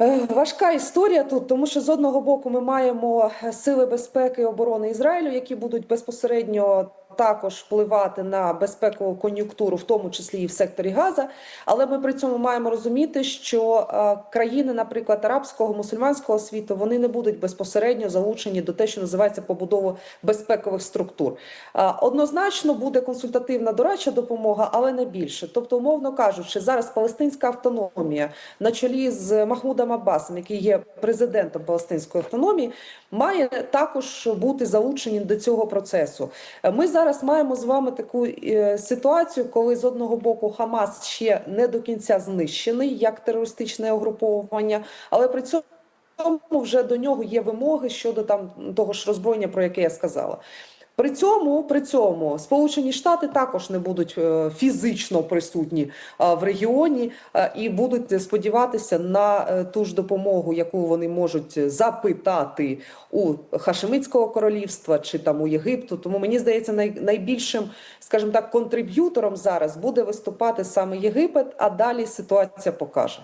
Е, Важка історія тут, тому що з одного боку ми маємо сили безпеки і оборони Ізраїлю, які будуть безпосередньо також впливати на безпекову кон'юнктуру, в тому числі і в секторі Газа. Але ми при цьому маємо розуміти, що е, країни, наприклад, арабського мусульманського світу, вони не будуть безпосередньо залучені до те, що називається побудову безпекових структур. Е, Однозначно буде консультативна дорадча допомога, але не більше. Тобто, умовно кажучи, зараз палестинська автономія на чолі з Махмудом Аббасом, який є президентом палестинської автономії, має також бути залучені до цього процесу. Ми зараз маємо з вами таку е, ситуацію, коли з одного боку Хамас ще не до кінця знищений як терористичне угруповання, але при цьому вже до нього є вимоги щодо там того ж роззброєння, про яке я сказала. При цьому при цьому Сполучені Штати також не будуть е, фізично присутні е, в регіоні е, і будуть сподіватися на ту ж допомогу, яку вони можуть запитати у Хашемитського королівства чи там у Єгипту. Тому мені здається, найбільшим, скажімо так, контриб'ютором зараз буде виступати саме Єгипет, а далі ситуація покаже.